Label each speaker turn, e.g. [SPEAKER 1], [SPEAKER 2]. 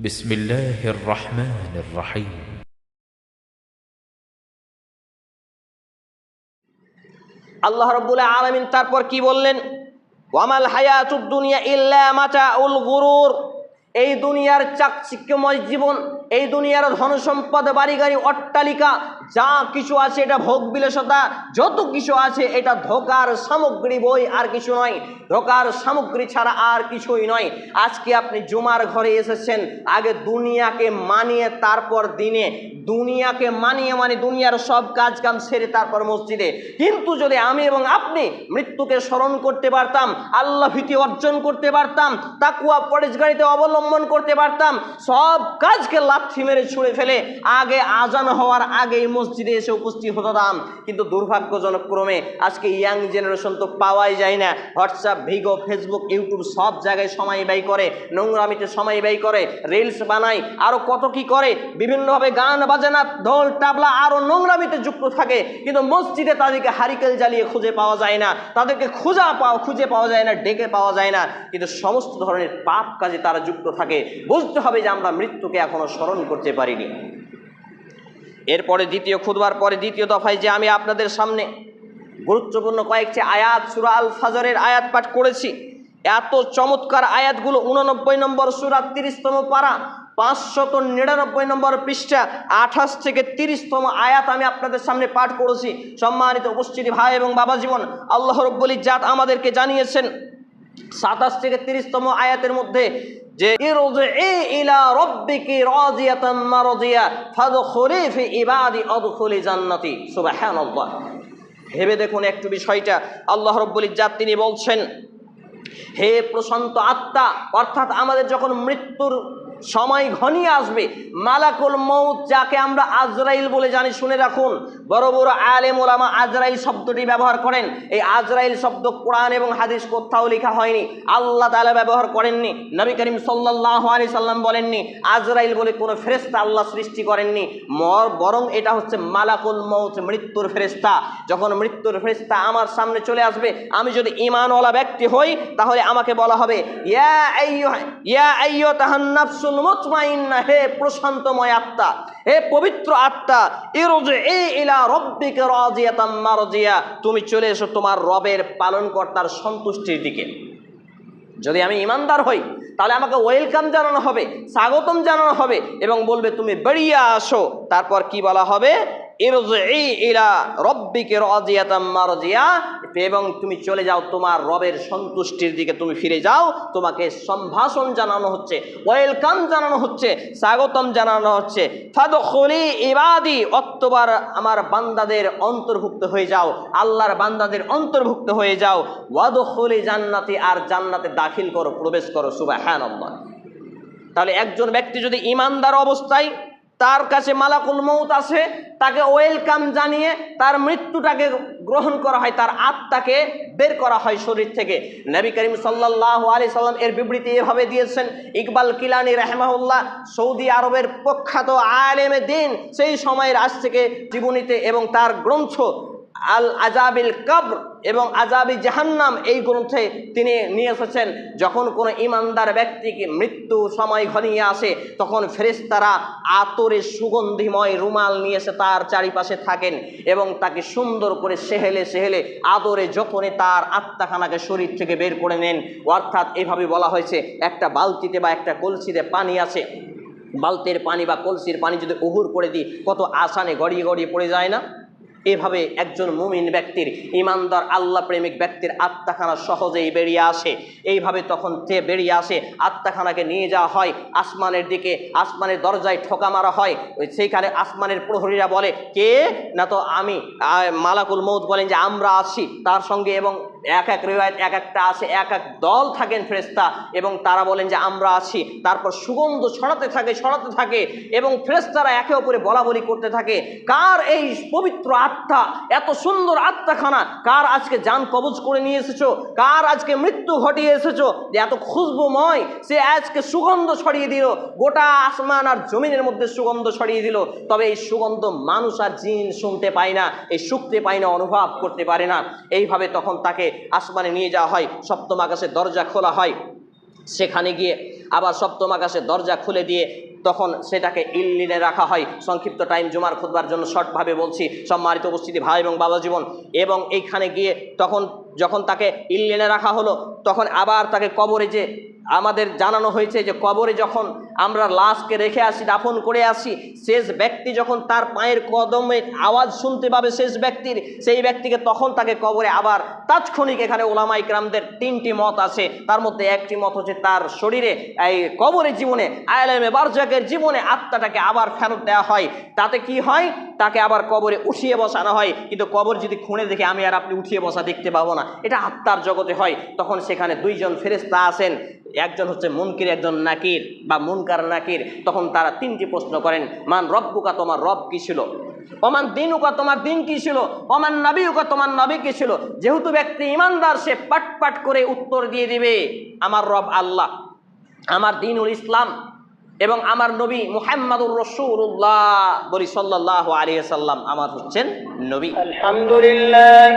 [SPEAKER 1] بسم الله الرحمن الرحيم
[SPEAKER 2] আল্লাহ রব্বুল আলমিন তারপর কি বললেন ওয়ামাল হায়াতুদ দুনিয়া ইল্লা মাতা উল গুরুর এই দুনিয়ার চাকচিক্যময় জীবন এই দুনিয়ার ধন সম্পদ, বাড়ি গাড়ি, অট্টালিকা, যা কিছু আছে এটা ভোগ বিলাসতা, যত কিছু আছে এটা ধোকার সামগ্রী বই আর কিছু নয়। ধোকার সামগ্রী ছাড়া আর কিছুই নয়। আজকে আপনি জুমার ঘরে এসেছেন, আগে দুনিয়াকে মানিয়ে, তারপর দিনে। দুনিয়াকে মানিয়ে মানে দুনিয়ার সব কাজ কাম সেরে তারপর মসজিদে। কিন্তু যদি আমি এবং আপনি মৃত্যুকে স্মরণ করতে পারতাম, আল্লাহ ভীতি অর্জন করতে পারতাম, তাকুয়া পরেশগাড়িতে অবলম্বন করতে পারতাম, সব কাজকে লাথি মেরে ছুঁড়ে ফেলে আগে আজান হওয়ার আগেই মসজিদে এসে উপস্থিত হতাম। কিন্তু দুর্ভাগ্যজনক ক্রমে আজকে ইয়াং জেনারেশন তো পাওয়াই যায় না। হোয়াটসঅ্যাপ, ভিগো, ফেসবুক, ইউটিউব সব জায়গায় সময় ব্যয় করে, নোংরামিতে সময় ব্যয় করে, রিলস বানায় আরও কত কি করে? বিভিন্নভাবে গান বাজনা ঢোল টাবলা আরও নোংরামিতে যুক্ত থাকে। কিন্তু মসজিদে তাদেরকে হারিকেল জ্বালিয়ে খুঁজে পাওয়া যায় না। তাদেরকে খুঁজা পাওয়া খুঁজে পাওয়া যায় না, ডেকে পাওয়া যায় না। কিন্তু সমস্ত ধরনের পাপ কাজে তারা যুক্ত থাকে। বুঝতে হবে যে আমরা মৃত্যুকে এখনও স্মরণ করতে পারিনি। এরপরে দ্বিতীয় খুদবার পরে দ্বিতীয় দফায় যে আমি আপনাদের সামনে গুরুত্বপূর্ণ কয়েকটি আয়াত, সুরা আল ফাজরের আয়াত পাঠ করেছি, এত চমৎকার আয়াতগুলো উননব্বই নম্বর সুরা তিরিশতম পারা, পাঁচশত নিরানব্বই নম্বর পৃষ্ঠা, আঠাশ থেকে তিরিশতম আয়াত আমি আপনাদের সামনে পাঠ করেছি। সম্মানিত উপস্থিতি ভাই এবং বাবা জীবন, আল্লাহ রব্বুল জাত আমাদেরকে জানিয়েছেন, সাতাশ থেকে তিরিশতম আয়াতের মধ্যে যে ইলা রব্বিকি ইবাদি জান্নাতি। ভেবে দেখুন একটু বিষয়টা। আল্লাহ রব্বুল ইজ্জাত তিনি বলছেন, হে প্রশান্ত আত্মা, অর্থাৎ আমাদের যখন মৃত্যুর সময় ঘনিয়ে আসবে, মালাকুল মৌত যাকে আমরা আজরাইল বলে জানি, শুনে রাখুন বড় বড় আলেম ওলামা আজরাইল শব্দটি ব্যবহার করেন। এই আজরাইল শব্দ কোরআন এবং হাদিস কোথাও লেখা হয়নি। আল্লাহ তালা ব্যবহার করেননি। নবী করিম সাল্লাহ আলি সাল্লাম বলেননি, আজরাইল বলে কোনো ফেরেস্তা আল্লাহ সৃষ্টি করেননি। মর, বরং এটা হচ্ছে মালাকুল মৌত মৃত্যুর ফেরেস্তা যখন মৃত্যুর ফেরেস্তা আমার সামনে চলে আসবে, আমি যদি ইমানওয়ালা ব্যক্তি হই, তাহলে আমাকে বলা হবে হে প্রশান্তময় আত্মা, হে পবিত্র আত্মা ইরজিই ইলা তুমি চলে এসো তোমার রবের পালন কর্তার সন্তুষ্টির দিকে। যদি আমি ইমানদার হই, তাহলে আমাকে ওয়েলকাম জানানো হবে, স্বাগতম জানানো হবে এবং বলবে, তুমি বেরিয়ে আসো। তারপর কি বলা হবে? এবং তুমি চলে যাও তোমার রবের সন্তুষ্টির দিকে, তুমি ফিরে যাও, তোমাকে সম্ভাষণ জানানো হচ্ছে, ওয়েলকাম জানানো হচ্ছে, স্বাগতম জানানো হচ্ছে। ইবাদি, অক্টোবর আমার বান্দাদের অন্তর্ভুক্ত হয়ে যাও, আল্লাহর বান্দাদের অন্তর্ভুক্ত হয়ে যাও। ওয়াদখুলি জান্নাতি আর জান্নাতে দাখিল করো, প্রবেশ করো, সুবহানাল্লাহ। তাহলে একজন ব্যক্তি যদি ইমানদার অবস্থায় তার কাছে মালাকুল মৌত আছে, তাকে ওয়েলকাম জানিয়ে তার মৃত্যুটাকে গ্রহণ করা হয়, তার আত্মাকে বের করা হয় শরীর থেকে। নবী করিম সাল্লাহ আলি সাল্লাম এর বিবৃতি এভাবে দিয়েছেন, ইকবাল কিলানি রহমাউল্লাহ সৌদি আরবের প্রখ্যাত আলেমে দিন সেই সময়ের আজ থেকে জীবনীতে এবং তার গ্রন্থ আল আজাবিল কবর এবং আজাবি জাহান্নাম এই গ্রন্থে তিনি নিয়ে এসেছেন। যখন কোনো ইমানদার ব্যক্তিকে মৃত্যু সময় ঘনিয়ে আসে, তখন ফেরেশতারা আতরে সুগন্ধিময় রুমাল নিয়ে এসে তার চারিপাশে থাকেন এবং তাকে সুন্দর করে সেহেলে সেহেলে আদরে যখনই তার আত্মাখানাকে শরীর থেকে বের করে নেন। অর্থাৎ এভাবে বলা হয়েছে, একটা বালতিতে বা একটা কলসিতে পানি আছে। বালতির পানি বা কলসির পানি যদি উহুর করে দিই, কত আসানে গড়িয়ে গড়িয়ে পড়ে যায় না? এভাবে একজন মুমিন ব্যক্তির ইমানদার, আল্লাহ প্রেমিক ব্যক্তির আত্মাখানা সহজেই বেরিয়ে আসে। এইভাবে তখন সে বেরিয়ে আসে, আত্মাখানাকে নিয়ে যাওয়া হয়, আসমানের দিকে, আসমানের দরজায় ঠোকা মারা হয়। ওই সেইখানে আসমানের প্রহরীরা বলে, কে? না তো আমি মালাকুল মৌত বলেন যে, আমরা আছি। তার সঙ্গে এবং এক এক রেওয়ায়ত, এক একটা আসে, এক এক দল থাকেন ফ্রেস্তা এবং তারা বলেন যে, আমরা আছি। তারপর সুগন্ধ ছড়াতে থাকে ছড়াতে থাকে এবং ফ্রেস্তারা একে অপরে বলা বলি করতে থাকে। কার এই পবিত্র আত্মা, এত সুন্দর আত্মাখানা? কার আজকে যান কবজ করে নিয়ে এসেছ? কার আজকে মৃত্যু ঘটিয়ে এসেছ? যে এত খুশবুময়, সে আজকে সুগন্ধ ছড়িয়ে দিল। গোটা আসমান আর জমিনের মধ্যে সুগন্ধ ছড়িয়ে দিল। তবে এই সুগন্ধ মানুষ আর জিন শুনতে পায় না, এই শুকতে পায় না, অনুভব করতে পারে না। এইভাবে তখন তাকে আসমানে নিয়ে যাওয়া হয়, সপ্তম আকাশের দরজা খোলা হয়। সেখানে গিয়ে আবার সপ্তম আকাশে দরজা খুলে দিয়ে তখন সেটাকে ইল্লিনে রাখা হয়। সংক্ষিপ্ত টাইম জুমার খুদবার জন্য শর্টভাবে বলছি, সম্মানিত উপস্থিতি, ভাই এবং বাবা জীবন। এবং এইখানে গিয়ে তখন যখন তাকে ইল্লিনে রাখা হলো, তখন আবার তাকে কবরে যে আমাদের জানানো হয়েছে যে কবরে যখন আমরা লাশকে রেখে আসি, দাফন করে আসি, শেষ ব্যক্তি যখন তার পায়ের কদমের আওয়াজ শুনতে পাবে শেষ ব্যক্তির, সেই ব্যক্তিকে তখন তাকে কবরে আবার তাৎক্ষণিক এখানে ওলামা ইকরামদের তিনটি মত আছে। তার মধ্যে একটি মত হচ্ছে তার শরীরে এই কবরের জীবনে আয়ালামে বারজাকের জীবনে আত্মাটাকে আবার ফেরত দেওয়া হয়। তাতে কি হয়? তাকে আবার কবরে উঠিয়ে বসানো হয়। কিন্তু কবর যদি খুঁড়ে দেখে আমি আর আপনি উঠিয়ে বসা দেখতে পাবো না, এটা আত্মার জগতে হয়। তখন সেখানে দুইজন ফেরেস্তা আসেন। একজন হচ্ছে মুনকির, একজন নাকির বা মুনকার, নাকির। তখন তারা তিনটি প্রশ্ন করেন, মান রব্বুকা, তোমার রব কি ছিল? অমান দিনুকা, তোমার দিন কি ছিল? অমান নাবিউকা তোমার নাবি কি ছিল? যেহেতু ব্যক্তি ইমানদার, সে পাটপাট পাট করে উত্তর দিয়ে দিবে, আমার রব আল্লাহ, আমার দিনুল ইসলাম এবং আমার নবী মুহাম্মাদুর রসুল্লাহ বলি সাল্লাহ আলিয়া সাল্লাম আমার হচ্ছেন নবী।
[SPEAKER 3] আলহামদুলিল্লাহ